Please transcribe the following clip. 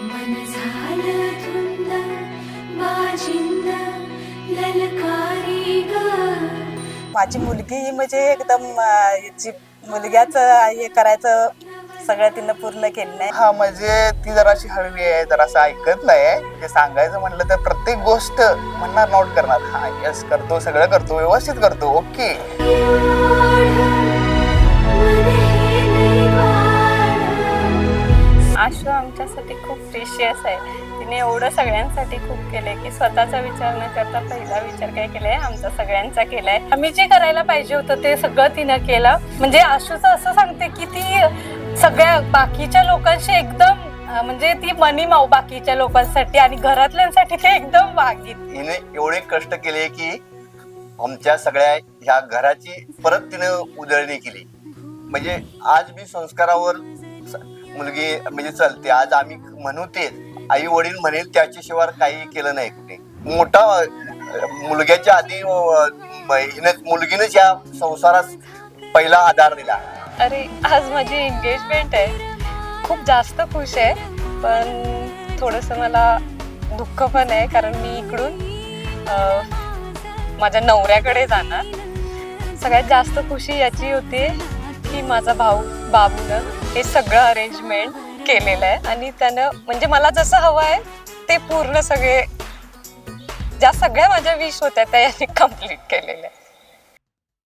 मन झालं धुंद बाजिंद ललकारी ग. माझी मुलगी ही म्हणजे एकदम हिची मुलग्याच हे करायचं सगळं तिनं पूर्ण केलं नाही. हा म्हणजे ती जराशी हळवी आहे जरासं ऐकत नाही ते सांगायचं म्हटलं तर प्रत्येक गोष्ट म्हणणार नोट करणार. हा यस करतो सगळं करतो व्यवस्थित करतो ओके. आमच्यासाठी खूप प्रिशियस आहे. तिने एवढं सगळ्यांसाठी खूप केलंय की स्वतःचा विचार न करता पहिला विचार काय केलाय? आमचा सगळ्यांचा केलाय. आम्ही जे करायला पाहिजे होतं ते सगळं तिनं केलं. म्हणजे आशूचं असं सांगते की ती सगळ्या बाकीच्या लोकांशी एकदम म्हणजे ती मनी माऊ बाकीच्या लोकांसाठी आणि घरातल्यांसाठी ते एकदम वागीत हिने एवढे कष्ट केले की आमच्या सगळ्या ह्या घराची परत तिने उजळणी केली. म्हणजे आज मी संस्कारावर मुलगी म्हणजे चलते. आज आम्ही म्हणू तेच. आई वडील म्हणेल त्याच्याशिवाय काही केलं नाही कुठे मोठा मुलग्याच्या आधी अं, म- हिनं या संसारास पहिला आधार दिला. अरे आज माझी एंगेजमेंट आहे. खूप जास्त खुश आहे पण थोडंसं मला दुःख पण आहे कारण मी इकडून माझ्या नवऱ्याकडे जाणार. सगळ्यात जास्त खुशी याची होती की माझा भाऊ बाबूनं हे सगळं अरेंजमेंट केलेलं आहे. आणि त्यानं म्हणजे मला जसं हवं आहे ते पूर्ण सगळे ज्या सगळ्या माझ्या विश होत्या त्या यांनी कंप्लीट केलेल्या आहे